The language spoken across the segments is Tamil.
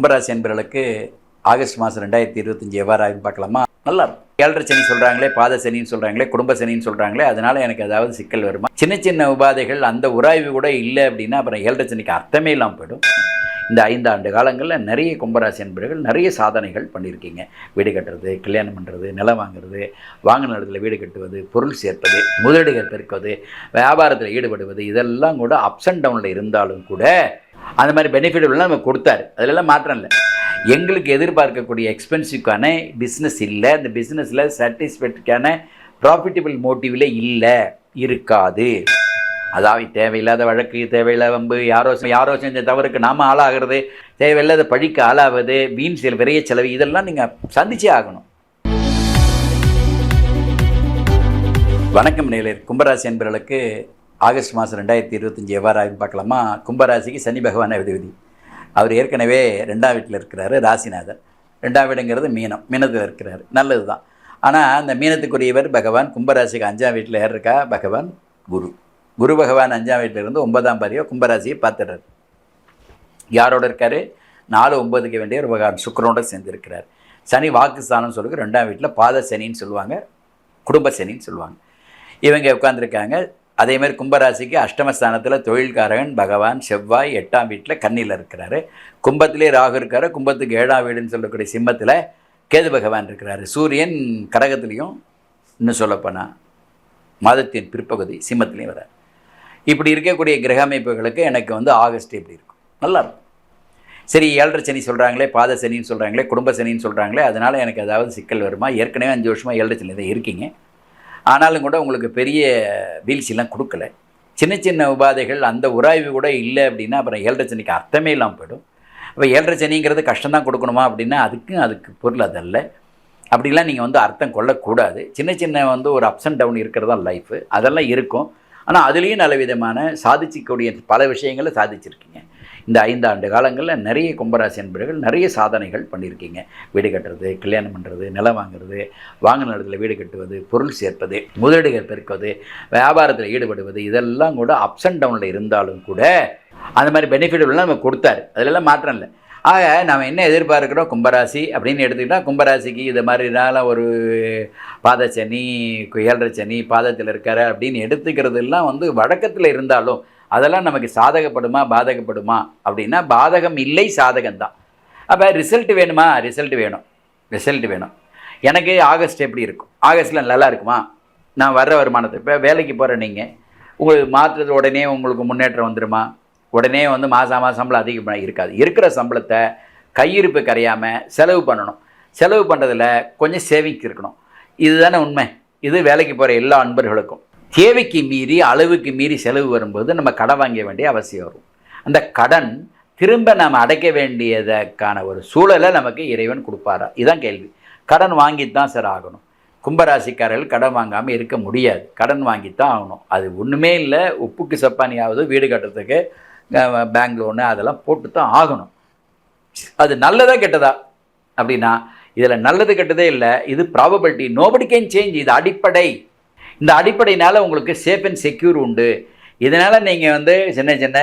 கும்பராசி அன்பர்களுக்கு ஆகஸ்ட் மாதம் ரெண்டாயிரத்தி இருபத்தஞ்சி எவ்வாறு ஆகும் பார்க்கலாமா? நல்லா இருக்கும் ஏழரை சனி சொல்கிறாங்களே பாத சனின்னு சொல்கிறாங்களே குடும்ப சனின்னு சொல்கிறாங்களே அதனால எனக்கு ஏதாவது சிக்கல் வருமா? சின்ன சின்ன உபாதைகள் அந்த உராய்வு கூட இல்லை அப்படின்னா அப்புறம் ஏழரை சனிக்கு அர்த்தமே இல்லாமல் போயிடும். இந்த ஐந்து ஆண்டு காலங்களில் நிறைய கும்பராசி அன்பர்கள் நிறைய சாதனைகள் பண்ணியிருக்கீங்க. வீடு கட்டுறது கல்யாணம் பண்ணுறது நிலம் வாங்குறது வாங்கின இடத்துல வீடு கட்டுவது பொருள் சேர்ப்பது முதலீடுகள் பெருக்குவது வியாபாரத்தில் ஈடுபடுவது இதெல்லாம் கூட அப்ஸ் அண்ட் டவுனில் இருந்தாலும் கூட அந்த மாதிரி பெனிஃபிட் எல்லாம் நம்ம கொடுத்தாரு. அதிலெல்லாம் மாற்றம் இல்லை. எங்களுக்கு எதிர்பார்க்கக்கூடிய எக்ஸ்பென்சிவ்க்கான பிஸ்னஸ் இல்லை. அந்த பிஸ்னஸில் சாட்டிஸ்ஃபேக்டரிக்கான ப்ராஃபிட்டபிள் மோட்டிவில் இல்லை. இருக்காது. அதாவது தேவையில்லாத வழக்கு தேவையில்லாத வம்பு யாரோ யாரோ செஞ்ச தவறுக்கு நாம் ஆளாகிறது தேவையில்லாத பழிக்கு ஆளாவது வீண் செயல் விரைய செலவு இதெல்லாம் நீங்கள் சந்திச்சே ஆகணும். வணக்கம் நேயர் கும்பராசி என்பவர்களுக்கு ஆகஸ்ட் மாதம் ரெண்டாயிரத்தி இருபத்தஞ்சி எவ்வாறு ஆகும் பார்க்கலாமா? கும்பராசிக்கு சனி பகவான் விதி அவர் ஏற்கனவே ரெண்டாம் வீட்டில் இருக்கிறாரு ராசிநாதன் ரெண்டாம் வீடுங்கிறது மீனம் மீனத்தில் இருக்கிறாரு. நல்லது தான் ஆனால் அந்த மீனத்துக்குரியவர் பகவான் கும்பராசிக்கு அஞ்சாம் வீட்டில் யார் இருக்கா? பகவான் குரு. குரு பகவான் அஞ்சாம் வீட்டில் இருந்து ஒன்பதாம் பாதியோ கும்பராசியை பார்த்துடுறாரு. யாரோட இருக்கார்? நாலு ஒன்பதுக்கு வேண்டிய ஒரு பகவான் சுக்கரோட சேர்ந்துருக்கிறார். சனி வாக்குஸ்தானம் சொல்லுங்க ரெண்டாம் வீட்டில் பாத சனின்னு சொல்லுவாங்க குடும்ப சனின்னு சொல்லுவாங்க. இவங்க உட்காந்துருக்காங்க அதே மாதிரி கும்பராசிக்கு அஷ்டமஸ்தானத்தில் தொழில்காரகன் பகவான் செவ்வாய் எட்டாம் வீட்டில் கண்ணியில் இருக்கிறாரு. கும்பத்திலே ராகு இருக்கார். கும்பத்துக்கு ஏழாம் வீடுன்னு சொல்லக்கூடிய சிம்மத்தில் கேது பகவான் இருக்கிறாரு. சூரியன் கடகத்துலேயும் இன்னும் சொல்லப்போனால் மாதத்தின் பிற்பகுதி சிம்மத்துலேயும் வரார். இப்படி இருக்கக்கூடிய கிரக அமைப்புகளுக்கு எனக்கு வந்து ஆகஸ்ட் எப்படி இருக்கும்? நல்லா இருக்கும். சரி ஏழரை சனி சொல்கிறாங்களே பாத சனின்னு சொல்கிறாங்களே குடும்ப சனின்னு சொல்கிறாங்களே அதனால் எனக்கு ஏதாவது சிக்கல் வருமா? ஏற்கனவே அஞ்சு வருஷமாக ஏழரை சனி தான் இருக்கீங்க. ஆனாலும் கூட உங்களுக்கு பெரிய வீழ்ச்சியெலாம் கொடுக்கல. சின்ன சின்ன உபாதைகள் அந்த உராய்வு கூட இல்லை அப்படின்னா அப்புறம் ஏழரை சனிக்கு அர்த்தமே இல்லாமல் போயிடும். அப்போ ஏழரை சனிங்கிறது கஷ்டம் தான் கொடுக்கணுமா அப்படின்னா அதுக்கும் அதுக்கு பொருள் அதல்ல அப்படிலாம் நீங்கள் வந்து அர்த்தம் கொள்ளக்கூடாது. சின்ன சின்ன வந்து ஒரு அப்ஸ் அண்ட் டவுன் இருக்கிறது தான் லைஃபு அதெல்லாம் இருக்கும். ஆனால் அதுலேயும் நல்ல விதமான சாதிச்சிக்கூடிய பல விஷயங்களை சாதிச்சிருக்கீங்க. இந்த ஐந்தாண்டு காலங்களில் நிறைய கும்பராசி என்பவர்கள் நிறைய சாதனைகள் பண்ணியிருக்கீங்க. வீடு கட்டுறது கல்யாணம் பண்ணுறது நிலம் வாங்குறது வாங்கின இடத்துல வீடு கட்டுவது பொருள் சேர்ப்பது முதலீடுகள் பெருக்குவது வியாபாரத்தில் ஈடுபடுவது இதெல்லாம் கூட அப்ஸ் அண்ட் டவுனில் இருந்தாலும் கூட அந்த மாதிரி பெனிஃபிட்லாம் நம்ம கொடுத்தாரு. அதிலெல்லாம் மாற்றம் இல்லை. ஆக நாம் என்ன எதிர்பார்க்குறோம்? கும்பராசி அப்படின்னு எடுத்துக்கிட்டால் கும்பராசிக்கு இது மாதிரினால ஒரு பாதச்சனி ஏழரை சனி பாதத்தில் இருக்காரு அப்படின்னு எடுத்துக்கிறதெல்லாம் வந்து வழக்கத்தில் இருந்தாலும் அதெல்லாம் நமக்கு சாதகப்படுமா பாதகப்படுமா? அப்படின்னா பாதகம் இல்லை சாதகம் தான் அப்போ ரிசல்ட் வேணுமா? ரிசல்ட் வேணும். ரிசல்ட் வேணும். எனக்கு ஆகஸ்ட் எப்படி இருக்கும்? ஆகஸ்ட்டில் நல்லா இருக்குமா? நான் வர்ற வருமானத்தை இப்போ வேலைக்கு போகிற நீங்கள் உங்களுக்கு மாற்றுறது உடனே உங்களுக்கு முன்னேற்றம் வந்துடுமா உடனே வந்து மாதம் மாதம் சம்பளம் அதிகம் இருக்காது. இருக்கிற சம்பளத்தை கையிருப்பு கரையாமல் செலவு பண்ணணும். செலவு பண்ணுறதில் கொஞ்சம் சேவிங்ஸ் இருக்கணும். இதுதானே உண்மை. இது வேலைக்கு போகிற எல்லா அன்பர்களுக்கும். தேவைக்கு மீறி அளவுக்கு மீறி செலவு வரும்போது நம்ம கடன் வாங்க வேண்டிய அவசியம் வரும். அந்த கடன் திரும்ப நாம் அடைக்க வேண்டியதற்கான ஒரு சூழலை நமக்கு இறைவன் கொடுப்பாரா? இதுதான் கேள்வி. கடன் வாங்கித்தான் சார் ஆகணும். கும்பராசிக்காரர்கள் கடன் வாங்காமல் இருக்க முடியாது. கடன் வாங்கித்தான் ஆகணும். அது ஒன்றுமே இல்லை. உப்புக்கு சப்பானியாவது வீடு கட்டுறதுக்கு பேங்க் லோனு அதெல்லாம் போட்டு தான் ஆகணும். அது நல்லதா கெட்டதா? அப்படின்னா இதில் நல்லது கெட்டதே இல்லை. இது ப்ராபபிலிட்டி நோபடி கேன் சேஞ்ச் இது அடிப்படை. இந்த அடிப்படையினால் உங்களுக்கு சேஃப் அண்ட் செக்யூர் உண்டு. இதனால் நீங்கள் வந்து சின்ன சின்ன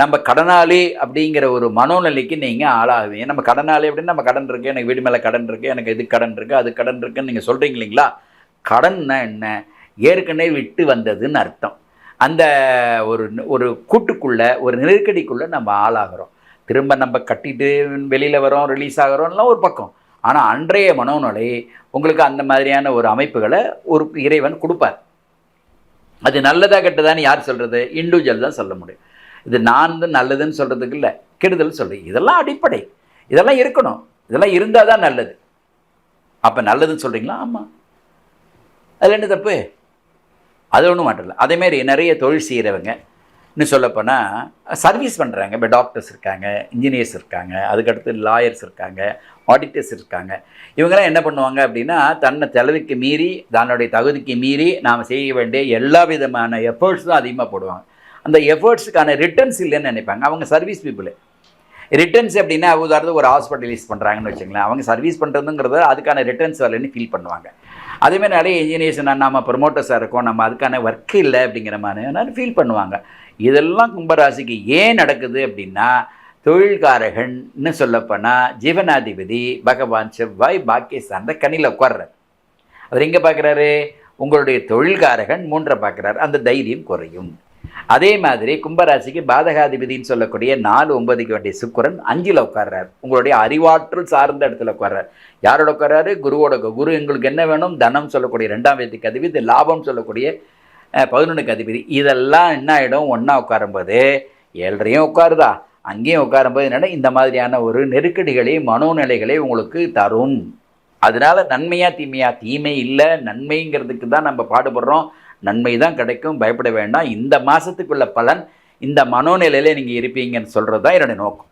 நம்ம கடனாளி அப்படிங்கிற ஒரு மனோநிலைக்கு நீங்கள் ஆளாகுவீங்க. நம்ம கடனாளி அப்படின்னு நம்ம கடன் இருக்குது எனக்கு வீடு மேலே கடன் இருக்குது எனக்கு இது கடன் இருக்குது அது கடன் இருக்குன்னு நீங்கள் சொல்கிறீங்க இல்லைங்களா? கடன்னா என்ன? ஏற்கனவே விட்டு வந்ததுன்னு அர்த்தம். அந்த ஒரு ஒரு கூட்டுக்குள்ளே ஒரு நெருக்கடிக்குள்ளே நம்ம ஆளாகிறோம். திரும்ப நம்ம கட்டிட்டு வெளியில் வரோம் ரிலீஸ் ஆகிறோம்லாம் ஒரு பக்கம். ஆனால் அன்றைய மனோநிலை உங்களுக்கு அந்த மாதிரியான ஒரு அமைப்புகளை ஒரு இறைவன் கொடுப்பார். அது நல்லதாக கெட்டதான்னு யார் சொல்கிறது இண்டிவிஜுவல் தான் சொல்ல முடியும். இது நான் வந்து நல்லதுன்னு சொல்கிறதுக்கு இல்லை கெடுதல் சொல்கிறேன் இதெல்லாம் அடிப்படை. இதெல்லாம் இருக்கணும். இதெல்லாம் இருந்தால் தான் நல்லது. அப்போ நல்லதுன்னு சொல்கிறீங்களா ஆமாம் அதில் என்ன தப்பு? அது ஒன்றும் மாட்டல அதேமாரி நிறைய தொழில் செய்கிறவங்க இன்னும் சொல்லப்போனால் சர்வீஸ் பண்ணுறாங்க இப்போ டாக்டர்ஸ் இருக்காங்க இன்ஜினியர்ஸ் இருக்காங்க அதுக்கடுத்து லாயர்ஸ் இருக்காங்க. ஆடிட்டர்ஸ் இருக்காங்க. இவங்கெல்லாம் என்ன பண்ணுவாங்க அப்படின்னா தன்னை செலவுக்கு மீறி தன்னுடைய தகுதிக்கு மீறி நாம் செய்ய வேண்டிய எல்லா விதமான எஃபர்ட்ஸ் தான் அதிகமாக போடுவாங்க. அந்த எஃபர்ட்ஸுக்கான ரிட்டர்ன்ஸ் இல்லைன்னு நினைப்பாங்க. அவங்க சர்வீஸ் பீப்புள் ரிட்டர்ன்ஸ் அப்படின்னா உதாரணத்துக்கு ஒரு ஹாஸ்பிட்டலைஸ் பண்ணுறாங்கன்னு வச்சுங்களேன் அவங்க சர்வீஸ் பண்ணுறதுங்கிறது அதுக்கான ரிட்டர்ன்ஸ் வரலன்னு ஃபீல் பண்ணுவாங்க. அதேமாதிரி நிறைய இன்ஜினியர்ஸ் நம்ம ப்ரொமோட்டர்ஸாக இருக்கோம் நம்ம அதுக்கான ஒர்க் இல்லை அப்படிங்கிற மாதிரி ஃபீல் பண்ணுவாங்க. இதெல்லாம் கும்பராசிக்கு ஏன் நடக்குது அப்படின்னா தொழில்காரகன்னு சொல்லப்போனால் ஜீவனாதிபதி பகவான் செவ்வாய் பாக்கிய சார்ந்த கனியில் உட்கார்றார். அவர் எங்கே பார்க்குறாரு உங்களுடைய தொழில்காரகன் மூன்றை பார்க்குறாரு அந்த தைரியம் குறையும். அதே மாதிரி கும்பராசிக்கு பாதகாதிபதின்னு சொல்லக்கூடிய நாலு ஒன்பதுக்கு வேண்டிய சுக்கிரன் அஞ்சில் உட்கார்றார். உங்களுடைய அறிவாற்றல் சார்ந்த இடத்துல உட்கார்றார். யாரோட உட்கார்றாரு? குருவோட குரு எங்களுக்கு என்ன வேணும்? தனம் சொல்லக்கூடிய ரெண்டாம் வேதிக்கு அதிபதி லாபம் சொல்லக்கூடிய பதினொன்றுக்கு அதிபதி. இதெல்லாம் என்ன ஆகிடும் ஒன்றா உட்காரும்போது ஏழரையும் உட்காருதா? அங்கேயும் உட்காரும்போது என்னென்னா இந்த மாதிரியான ஒரு நெருக்கடிகளை மனோநிலைகளை உங்களுக்கு தரும். அதனால் நன்மையா தீமையா? தீமை இல்லை. நன்மைங்கிறதுக்கு தான் நம்ம பாடுபடுறோம். நன்மை தான் கிடைக்கும். பயப்பட வேண்டாம். இந்த மாதத்துக்குள்ள பலன் இந்த மனோநிலையில் நீங்கள் இருப்பீங்கன்னு சொல்கிறது தான் என்னுடைய நோக்கம்.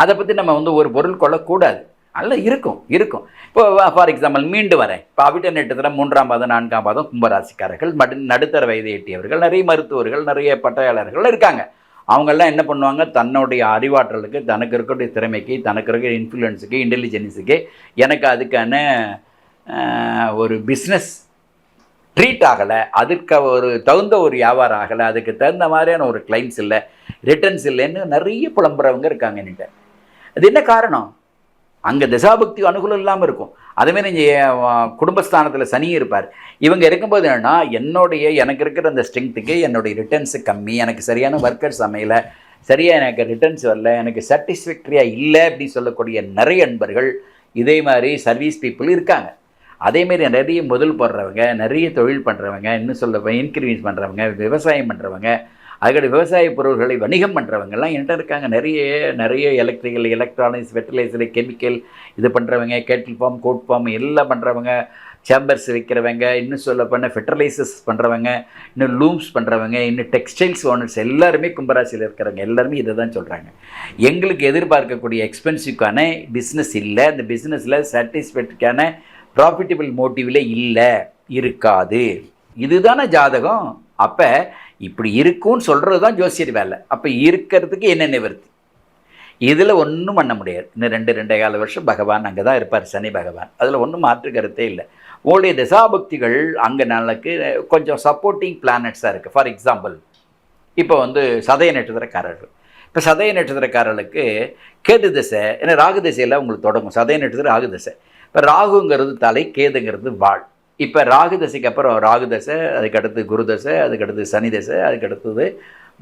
அதை பற்றி நம்ம வந்து ஒரு பொருள் கொள்ளக்கூடாது. அல்ல இருக்கும் இருக்கும். இப்போ ஃபார் எக்ஸாம்பிள் மீண்டு வரேன். இப்போ அவிட்ட நெட்டத்தில் மூன்றாம் பாதம் நான்காம் பாதம் கும்பராசிக்காரர்கள் மடு நடுத்தர வயதை எட்டியவர்கள் நிறைய மருத்துவர்கள் நிறைய பட்டையாளர்கள் இருக்காங்க. அவங்கெல்லாம் என்ன பண்ணுவாங்க? தன்னுடைய அறிவாற்றலுக்கு தனக்கு இருக்கக்கூடிய திறமைக்கு தனக்கு இருக்கிற இன்ஃப்ளூயன்ஸுக்கு இன்டெலிஜென்ஸுக்கு எனக்கு அதுக்கான ஒரு பிஸ்னஸ் ட்ரீட் ஆகலை. அதுக்கு ஒரு தகுந்த ஒரு வியாபாரம் ஆகலை. அதுக்கு தகுந்த மாதிரியான ஒரு கிளைண்ட்ஸ் இல்லை ரிட்டர்ன்ஸ் இல்லைன்னு நிறைய புலம்புறவங்க இருக்காங்க என்கிட்ட. அது என்ன காரணம்? அங்கே தசாபக்தி அனுகூலம் இல்லாமல் இருக்கும். அதுமாரி இங்கே குடும்பஸ்தானத்தில் சனி இருப்பார். இவங்க இருக்கும்போது என்னென்னா என்னுடைய எனக்கு இருக்கிற அந்த ஸ்ட்ரென்த்துக்கு என்னுடைய ரிட்டர்ன்ஸு கம்மி எனக்கு சரியான ஒர்க்கர்ஸ் அமையல சரியாக எனக்கு ரிட்டர்ன்ஸ் வரல எனக்கு சாட்டிஸ்ஃபேக்டரியாக இல்லை அப்படின்னு சொல்லக்கூடிய நிறைய நண்பர்கள் இதே மாதிரி சர்வீஸ் பீப்புள் இருக்காங்க. அதேமாரி நிறைய முதல் போடுறவங்க நிறைய தொழில் பண்ணுறவங்க இன்னும் சொல்ல இன்க்ரீஸ் பண்ணுறவங்க விவசாயம் பண்ணுறவங்க அதுக்கடி விவசாய பொருள்களை வணிகம் பண்ணுறவங்கெல்லாம் என்கிட்ட இருக்காங்க. நிறைய நிறைய எலக்ட்ரிக்கல் எலக்ட்ரானிக்ஸ் ஃபெர்டிலைசர் கெமிக்கல் இது பண்ணுறவங்க கேட்டில் ஃபார்ம் கோட் ஃபார்ம் எல்லாம் பண்ணுறவங்க சேம்பர்ஸ் வைக்கிறவங்க இன்னும் சொல்ல பண்ண ஃபெர்டிலைசர்ஸ் பண்ணுறவங்க இன்னும் லூம்ஸ் பண்ணுறவங்க இன்னும் டெக்ஸ்டைல்ஸ் ஓனர்ஸ் எல்லாருமே கும்பராசியில் இருக்கிறவங்க. எல்லாருமே இதை தான் சொல்கிறாங்க எங்களுக்கு எதிர்பார்க்கக்கூடிய எக்ஸ்பென்சிவ்க்கான பிஸ்னஸ் இல்லை. அந்த பிஸ்னஸில் சாட்டிஸ்ஃபேக்டரிக்கான ப்ராஃபிட்டபிள் மோட்டிவில் இல்லை. இருக்காது. இதுதானே ஜாதகம். அப்போ இப்படி இருக்கும்னு சொல்கிறது தான் ஜோசியர் வேலை. அப்போ இருக்கிறதுக்கு என்ன நிவர்த்தி? இதில் ஒன்றும் பண்ண முடியாது. இன்னும் ரெண்டு ரெண்டே கால வருஷம் பகவான் அங்கே தான் இருப்பார் சனி பகவான். அதில் ஒன்றும் மாற்று கருத்தே இல்லை. உங்களுடைய தசாபக்திகள் அங்கே நாளுக்கு கொஞ்சம் சப்போர்ட்டிங் பிளானட்ஸாக இருக்குது ஃபார் எக்ஸாம்பிள் இப்போ வந்து சதய நட்சத்திரக்காரர்கள். இப்போ சதய நட்சத்திரக்காரர்களுக்கு கேது திசை ஏன்னா ராகு திசையில் உங்களுக்கு தொடங்கும். சதய நட்சத்திரம் ராகு திசை. இப்போ ராகுங்கிறது தலை கேதுங்கிறது வாழ் இப்போ ராகு தசைக்கு அப்புறம் ராகு தசை அதுக்கடுத்து குரு தசை அதுக்கடுத்து சனி தசை அதுக்கடுத்தது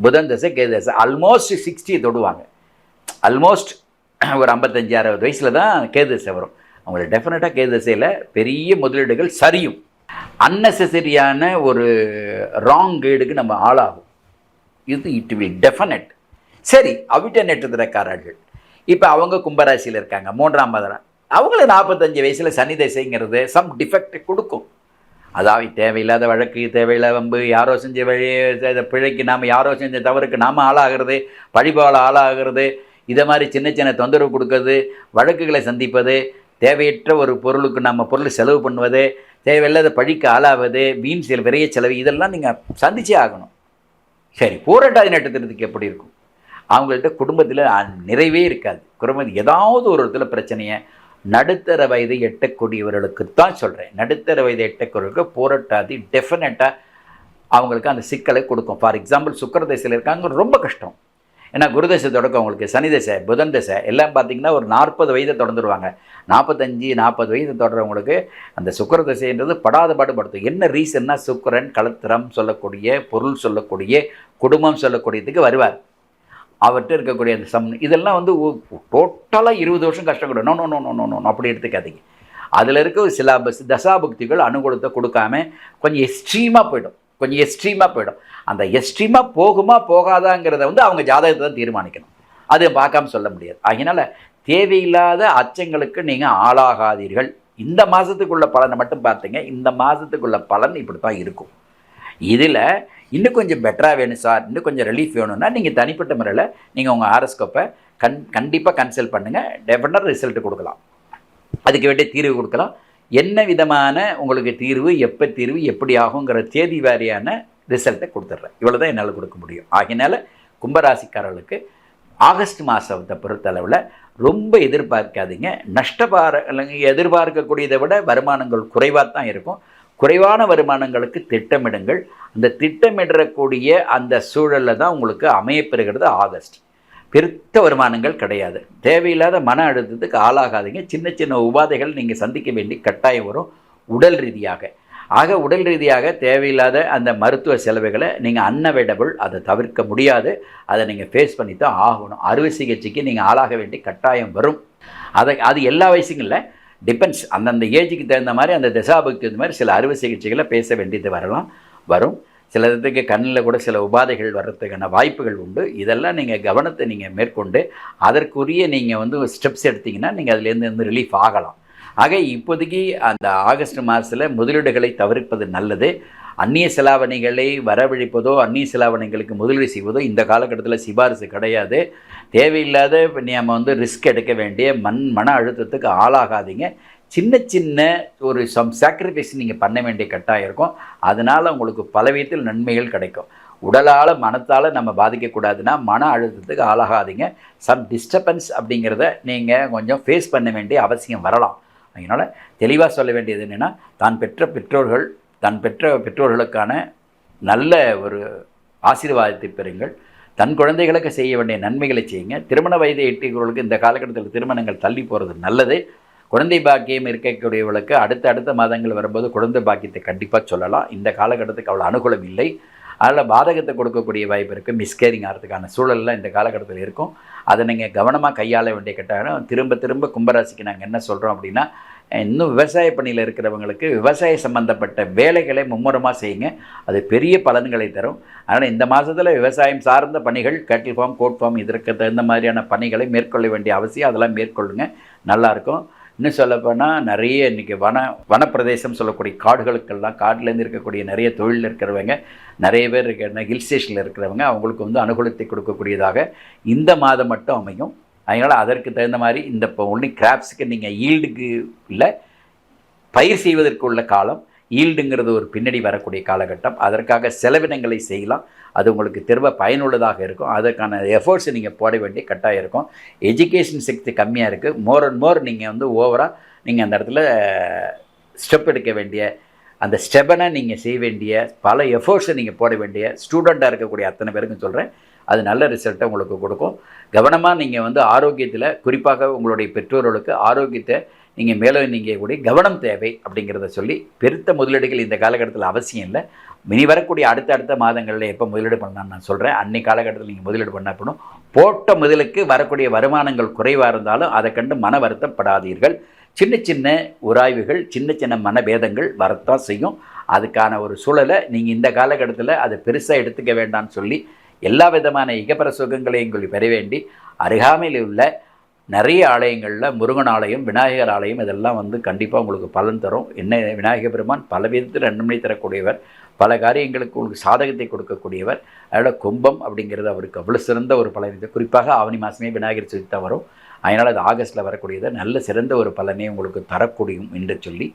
புதன் தசை கே தசை. Almost sixty தொடுவாங்க. ஆல்மோஸ்ட் ஒரு ஐம்பத்தஞ்சு அறுபது வயசில் தான் கேதசை தசை வரும். அவங்களுக்கு டெஃபினட்டாக கேதசையில் தசையில் பெரிய முதலீடுகள் சரியும். அன்னெசரியான ஒரு ராங் கைடுக்கு நம்ம ஆளாகும். இது இட் வில் டெஃபினட் சரி அவிட்ட நட்சத்திரக்காரர்கள். இப்போ அவங்க கும்பராசியில் இருக்காங்க. மூன்றாம் பதனம் அவங்களுக்கு நாற்பத்தஞ்சு வயசில் சனி தசைங்கிறது சம் டிஃபெக்ட் கொடுக்கும். அதாவது தேவையில்லாத வழக்கு தேவையில்லாத வம்பு யாரோ செஞ்ச வழி பிழைக்கு நாம் யாரோ செஞ்ச தவறுக்கு நாம் ஆளாகிறது பழிபால ஆளாகிறது இதை மாதிரி சின்ன சின்ன தொந்தரவு கொடுக்கறது வழக்குகளை சந்திப்பது தேவையற்ற ஒரு பொருளுக்கு நம்ம பொருள் செலவு பண்ணுவது தேவையில்லாத பழிக்கு ஆளாவது வீண் செல் விரைய செலவு இதெல்லாம் நீங்கள் சந்திச்சே ஆகணும். சரி பூரட்டாதி நட்சத்திரத்துக்கு எப்படி இருக்கும்? அவங்கள்ட்ட குடும்பத்தில் நிறைவே இருக்காது. குடும்பம் ஏதாவது ஒரு இடத்துல பிரச்சனையை நடுத்தர வயதை எட்டக்கூடியவர்களுக்கு தான் சொல்கிறேன் நடுத்தர வயதை எட்டக்கூடியவர்களுக்கு போராட்டாதி டெஃபினட்டாக அவங்களுக்கு அந்த சிக்கலை கொடுக்கும். ஃபார் எக்ஸாம்பிள் சுக்கரதசையில் இருக்காங்க ரொம்ப கஷ்டம். ஏன்னா குருதசை தொடக்கம் அவங்களுக்கு சனி தசை புதன் தசை எல்லாம் பார்த்தீங்கன்னா ஒரு நாற்பது வயதை தொடர்ந்துருவாங்க. நாற்பத்தஞ்சு நாற்பது வயது தொடர்றவங்களுக்கு அந்த சுக்கர தசைன்றது படாத பாடுபடுத்தும். என்ன ரீசன்னா சுக்கரன் கலத்திரம் சொல்லக்கூடிய பொருள் சொல்லக்கூடிய குடும்பம் சொல்லக்கூடியதுக்கு வருவார். அவர்கிட்ட இருக்கக்கூடிய அந்த சம் இதெல்லாம் வந்து டோட்டலாக இருபது வருஷம் கஷ்டப்படும். No no no no no அப்படி எடுத்துக்காதீங்க. அதில் இருக்க சிலாபஸ் சில பஸ் தசாபக்திகள் அனுகூலத்தை கொடுக்காம கொஞ்சம் எக்ஸ்ட்ரீமாக போயிடும். கொஞ்சம் எக்ஸ்ட்ரீமாக போயிடும். அந்த எக்ஸ்ட்ரீமாக போகுமா போகாதாங்கிறத வந்து அவங்க ஜாதகத்தை தான் தீர்மானிக்கணும். அது பார்க்காம சொல்ல முடியாது. அதனால் தேவையில்லாத அச்சங்களுக்கு நீங்கள் ஆளாகாதீர்கள். இந்த மாதத்துக்குள்ள பலனை மட்டும் பார்த்தீங்க. இந்த மாதத்துக்குள்ள பலன் இப்படி தான் இருக்கும். இதில் இன்னும் கொஞ்சம் பெட்டராக வேணும் சார் இன்னும் கொஞ்சம் ரிலீஃப் வேணும்னா நீங்கள் தனிப்பட்ட முறையில் நீங்கள் உங்கள் ஆரஸ்கோப்பை கண் கண்டிப்பாக கன்சல்ட் பண்ணுங்கள் டெஃபினட் ரிசல்ட் கொடுக்கலாம். அதுக்கு வேண்டிய தீர்வு கொடுக்கலாம். என்ன விதமான உங்களுக்கு தீர்வு எப்போ தீர்வு எப்படி ஆகுங்கிற தேதி வாரியான ரிசல்ட்டை கொடுத்துட்றேன். இவ்வளோ தான் என்னால் கொடுக்க முடியும். ஆகினால கும்பராசிக்காரர்களுக்கு ஆகஸ்ட் மாதத்தை பொறுத்தளவில் ரொம்ப எதிர்பார்க்காதீங்க. நஷ்டபார எதிர்பார்க்கக்கூடியதை விட வருமானங்கள் குறைவாக தான் இருக்கும். குறைவான வருமானங்களுக்கு திட்டமிடுங்கள். அந்த திட்டமிடக்கூடிய அந்த சூழலில் தான் உங்களுக்கு அமையப்பெறுகிறது ஆகஸ்ட். பெருத்த வருமானங்கள் கிடையாது. தேவையில்லாத மன அழுத்தத்துக்கு ஆளாகாதீங்க. சின்ன சின்ன உபாதைகள் நீங்கள் சந்திக்க வேண்டி கட்டாயம் வரும். உடல் ரீதியாக. ஆக உடல் ரீதியாக தேவையில்லாத அந்த மருத்துவ செலவுகளை நீங்கள் அன்னவைடபிள் அதை தவிர்க்க முடியாது. அதை நீங்கள் ஃபேஸ் பண்ணி தான் ஆகணும். அறுவை சிகிச்சைக்கு நீங்கள் ஆளாக வேண்டிய கட்டாயம் வரும். அதை அது எல்லா வயசுங்களில் டிபெண்ட்ஸ் அந்தந்த ஏஜுக்கு தகுந்த மாதிரி அந்த தசாபுக்கு தகுந்த மாதிரி சில அறுவை சிகிச்சைகளை பேச வேண்டியது வரலாம் வரும். சில இதுக்கு கண்ணில் கூட சில உபாதைகள் வர்றதுக்கான வாய்ப்புகள் உண்டு. இதெல்லாம் நீங்கள் கவனத்தை நீங்கள் மேற்கொண்டு அதற்குரிய நீங்கள் வந்து ஸ்டெப்ஸ் எடுத்தீங்கன்னா நீங்கள் அதுலேருந்து வந்து ரிலீஃப் ஆகலாம். ஆக இப்போதைக்கு அந்த ஆகஸ்ட் மாதத்தில் முதலீடுகளை தவிர்ப்பது நல்லது. அந்நிய செலாவணிகளை வரவழைப்பதோ அந்நிய செலாவணிகளுக்கு முதலீடு செய்வதோ இந்த காலகட்டத்தில் சிபாரிசு கிடையாது. தேவையில்லாத நம்ம வந்து ரிஸ்க் எடுக்க வேண்டிய மண் மன அழுத்தத்துக்கு ஆளாகாதீங்க. சின்ன சின்ன ஒரு சம் சாக்ரிஃபைஸ் நீங்கள் பண்ண வேண்டிய கட்டாயம் இருக்கும். அதனால் உங்களுக்கு பலவிதத்தில் நன்மைகள் கிடைக்கும். உடலால் மனத்தால் நம்ம பாதிக்கக்கூடாதுன்னா மன அழுத்தத்துக்கு ஆளாகாதீங்க. சம் டிஸ்டர்பன்ஸ் அப்படிங்கிறத நீங்கள் கொஞ்சம் ஃபேஸ் பண்ண வேண்டிய அவசியம் வரலாம். அதனால் தெளிவாக சொல்ல வேண்டியது என்னென்னா தான் பெற்ற பெற்றோர்கள் தன் பெற்ற பெற்றோர்களுக்கான நல்ல ஒரு ஆசீர்வாதத்தை பெறுங்கள். தன் குழந்தைகளுக்கு செய்ய வேண்டிய நன்மைகளை செய்யுங்க. திருமண வயதை எட்டியவர்களுக்கு இந்த காலகட்டத்தில் திருமணங்கள் தள்ளி போகிறது நல்லது. குழந்தை பாக்கியம் இருக்கக்கூடியவர்களுக்கு அடுத்த அடுத்த மாதங்கள் வரும்போது குழந்தை பாக்கியத்தை கண்டிப்பாக சொல்லலாம். இந்த காலகட்டத்துக்கு அவ்வளோ அனுகூலம் இல்லை. அதில் பாதகத்தை கொடுக்கக்கூடிய வாய்ப்பு இருக்குது மிஸ்கேரிங் ஆகிறதுக்கான சூழல்லாம் இந்த காலகட்டத்தில் இருக்கும். அதை நீங்கள் கவனமாக கையாள வேண்டிய கட்டாயம். திரும்ப திரும்ப கும்பராசிக்கு நாங்கள் என்ன சொல்கிறோம் அப்படின்னா இன்னும் விவசாய பணியில் இருக்கிறவங்களுக்கு விவசாய சம்பந்தப்பட்ட வேலைகளை மும்முரமாக செய்யுங்க. அது பெரிய பலன்களை தரும். அதனால் இந்த மாதத்தில் விவசாயம் சார்ந்த பணிகள் கேட்டில் ஃபார்ம் கோட் ஃபார்ம் இதற்கு தகுந்த மாதிரியான பணிகளை மேற்கொள்ள வேண்டிய அவசியம் அதெல்லாம் மேற்கொள்ளுங்க. நல்லாயிருக்கும் இன்னும் சொல்லப்போனால் நிறைய இன்றைக்கி வன வனப்பிரதேசம் சொல்லக்கூடிய காடுகளுக்கெல்லாம் காட்டிலேருந்து இருக்கக்கூடிய நிறைய தொழிலில் இருக்கிறவங்க நிறைய பேர் இருக்கிற ஹில் ஸ்டேஷனில் இருக்கிறவங்க அவங்களுக்கு வந்து அனுகூலத்தை கொடுக்கக்கூடியதாக இந்த மாதம் மட்டும் அமையும். அதனால் அதற்கு தகுந்த மாதிரி இந்த இப்போ ஒன்லி கிராப்ஸுக்கு நீங்கள் ஈல்டுக்கு இல்லை பயிர் செய்வதற்கு உள்ள காலம் ஈல்டுங்கிறது ஒரு பின்னாடி வரக்கூடிய காலகட்டம். அதற்காக செலவினங்களை செய்யலாம். அது உங்களுக்கு திரும்ப பயனுள்ளதாக இருக்கும். அதற்கான எஃபர்ட்ஸ் நீங்கள் போட வேண்டிய கட்டாயம் இருக்கும். எஜுகேஷன் சக்தி கம்மியாக இருக்குது மோர் அண்ட் மோர் நீங்கள் வந்து ஓவராக நீங்கள் அந்த இடத்துல ஸ்டெப் எடுக்க வேண்டிய அந்த ஸ்டெப்பனை நீங்கள் செய்ய வேண்டிய பல எஃபர்ட்ஸை நீங்கள் போட வேண்டிய ஸ்டூடெண்ட்டாக இருக்கக்கூடிய அத்தனை பேருக்கும் சொல்கிறேன் அது நல்ல ரிசல்ட்டை உங்களுக்கு கொடுக்கும். கவனமாக நீங்கள் வந்து ஆரோக்கியத்தில் குறிப்பாக உங்களுடைய பெற்றோர்களுக்கு ஆரோக்கியத்தை நீங்கள் மேலும் நீங்கள் கூடிய கவனம் தேவை அப்படிங்கிறத சொல்லி பெருத்த முதலீடுகள் இந்த காலகட்டத்தில் அவசியம் இல்லை. இனி வரக்கூடிய அடுத்த அடுத்த மாதங்களில் எப்போ முதலீடு பண்ணலாம்னு நான் சொல்கிறேன் அன்னை காலகட்டத்தில் நீங்கள் முதலீடு பண்ண போகணும் போட்ட முதலுக்கு வரக்கூடிய வருமானங்கள் குறைவாக இருந்தாலும் அதை கண்டு மன வருத்தப்படாதீர்கள். சின்ன சின்ன உராய்வுகள் சின்ன சின்ன மனபேதங்கள் வரத்தான் செய்யும். அதுக்கான ஒரு சூழலை நீங்கள் இந்த காலகட்டத்தில் அதை பெருசாக எடுத்துக்க வேண்டாம்னு சொல்லி எல்லா விதமான இகப்பர சுகங்களையும் சொல்லி பெற வேண்டி அருகாமையில் உள்ள நிறைய ஆலயங்களில் முருகன் ஆலயம் விநாயகர் ஆலயம் இதெல்லாம் வந்து கண்டிப்பாக உங்களுக்கு பலன் தரும். என்ன விநாயகர் பெருமான் பல விதத்தில் நன்மை தரக்கூடியவர் பல காரியங்களுக்கு உங்களுக்கு சாதகத்தை கொடுக்கக்கூடியவர். அதனால் கும்பம் அப்படிங்கிறது அவருக்கு அவ்வளோ சிறந்த ஒரு பலன் இது. குறிப்பாக ஆவணி மாதமே விநாயகர் சதுர்த்தி வரும். அதனால் அது ஆகஸ்ட்டில் வரக்கூடியது. நல்ல சிறந்த ஒரு பலனை உங்களுக்கு தரக்கூடியும் என்று சொல்லி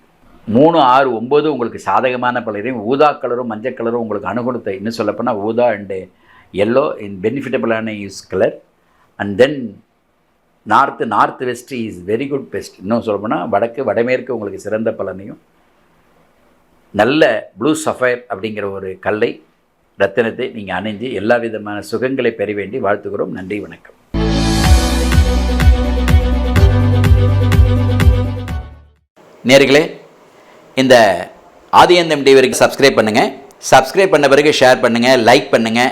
மூணு ஆறு ஒம்பது உங்களுக்கு சாதகமான பலரையும் ஊதா கலரும் மஞ்சள் கலரும் உங்களுக்கு அனுகூலத்தை இன்னும் சொல்லப்போனால் ஊதா and yellow in பெனிஃபிட்டபிளான use colour and then north north west is very good best இன்னும் சொல்லப்போனால் வடக்கு வடமேற்கு உங்களுக்கு சிறந்த பலனையும். நல்ல ப்ளூ சஃபயர் அப்படிங்கிற ஒரு கல்லை ரத்தினத்தை நீங்கள் அணிஞ்சு எல்லா விதமான சுகங்களை பெற வேண்டி வாழ்த்துக்கிறோம் நன்றி வணக்கம். நேர்களே இந்த ஆதியந்தம் டிவிக்கு சப்ஸ்கிரைப் பண்ணுங்கள் சப்ஸ்கிரைப் பண்ண பிறகு ஷேர் பண்ணுங்கள் லைக் பண்ணுங்கள்